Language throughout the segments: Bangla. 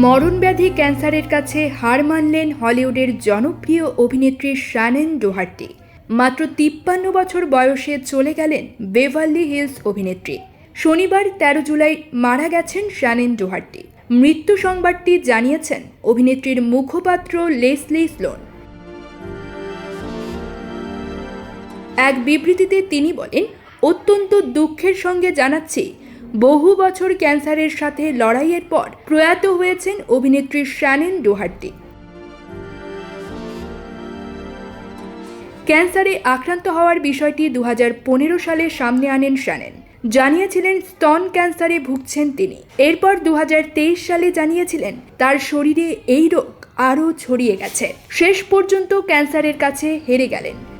মরণব্যাধি ক্যান্সারের কাছে হার মানলেন হলিউডের জনপ্রিয় অভিনেত্রী শ্যানেন ডোহার্টি। মাত্র তিপ্পান্ন বছর বয়সে চলে গেলেন বেভারলি হিলস অভিনেত্রী। শনিবার তেরো জুলাই মারা গেছেন শ্যানেন ডোহার্টি। মৃত্যু সংবাদটি জানিয়েছেন অভিনেত্রীর মুখপাত্র লেসলি স্লোন। এক বিবৃতিতে তিনি বলেন, অত্যন্ত দুঃখের সঙ্গে জানাচ্ছি বহু বছর ক্যান্সারের সাথে লড়াইয়ের পর প্রয়াত হয়েছেন অভিনেত্রী শ্যানেন ডোহার্টি। ক্যান্সারে আক্রান্ত হওয়ার বিষয়টি দু হাজার পনেরো সালে সামনে আনেন শ্যানেন। জানিয়েছিলেন, স্তন ক্যান্সারে ভুগছেন তিনি। এরপর দু হাজার তেইশ সালে জানিয়েছিলেন, তার শরীরে এই রোগ আরও ছড়িয়ে গেছে। শেষ পর্যন্ত ক্যান্সারের কাছে হেরে গেলেন।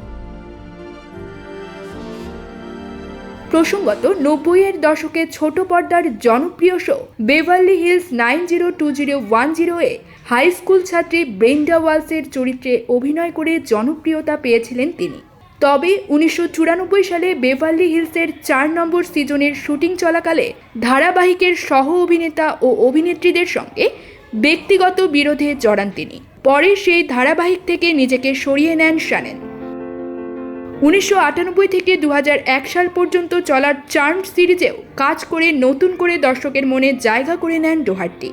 প্রসঙ্গত নব্বইয়ের দশকে ছোট পর্দার জনপ্রিয় show Beverly Hills nine zero two zero one zero এ হাই স্কুল ছাত্রী ব্রেন্ডা ওয়ালসের চরিত্রে অভিনয় করে জনপ্রিয়তা পেয়েছিলেন তিনি। তবে উনিশশো চুরানব্বই সালে বেভারলি হিলসের চার নম্বর সিজনের শুটিং চলাকালে ধারাবাহিকের সহ অভিনেতা ও অভিনেত্রীদের সঙ্গে ব্যক্তিগত বিরোধে জড়ান তিনি। পরে সেই ধারাবাহিক থেকে নিজেকে সরিয়ে নেন শানেন উনিশশো আটানব্বই থেকে দু হাজার এক সাল পর্যন্ত চলার চার্ম সিরিজেও কাজ করে নতুন করে দর্শকের মনে জায়গা করে নেন ডোহার্টি।